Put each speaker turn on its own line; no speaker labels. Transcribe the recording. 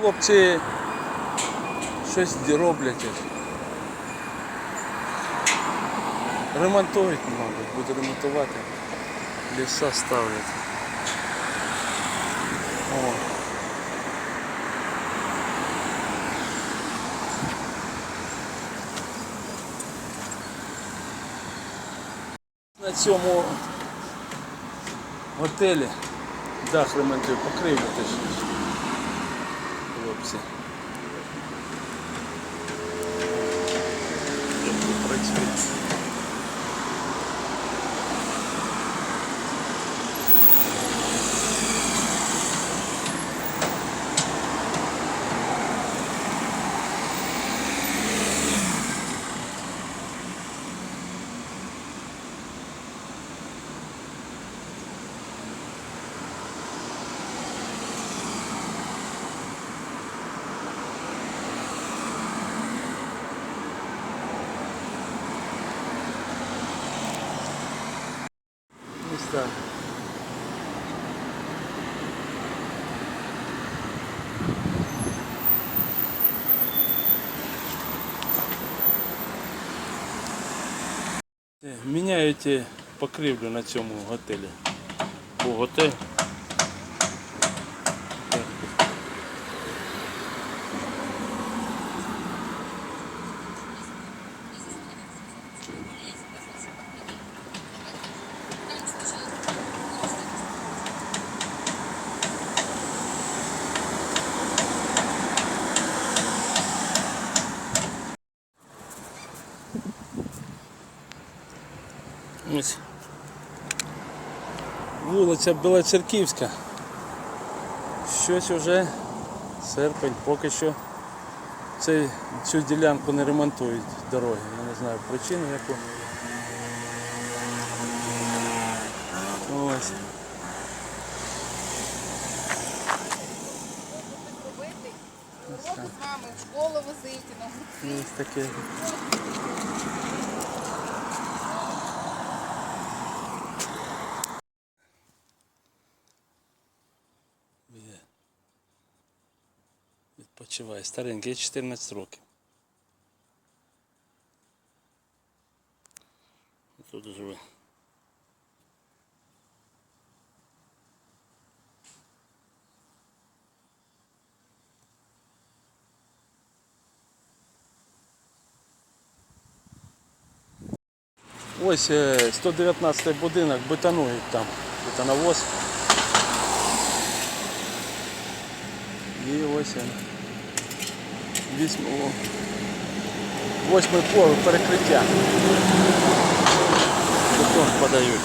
Хлопці щось роблять. Ремонтують, мабуть, будуть ремонтувати. Ліса ставлять. О. На цьому готелі дах ремонтує, покрівлю точніше. Хлопці. Як тут Міняєте так. Е, Міняють е, покрівлю на цьому готелі. Бо готель. Ось. Вулиця Білоцерківська. Щось уже серпень, поки що цей, цю ділянку не ремонтують дороги. Я не знаю причину яку. Ось.
Роботу з мамою в школу возити, на гуртки.
Ось таке. Відпочиває. Старенький, є 14 років. Тут живе. Ось е, 119 будинок, бетонують там, бетоновоз. І ось він. Вісьм... о, Восьмий поверх перекриття. Бетон подають.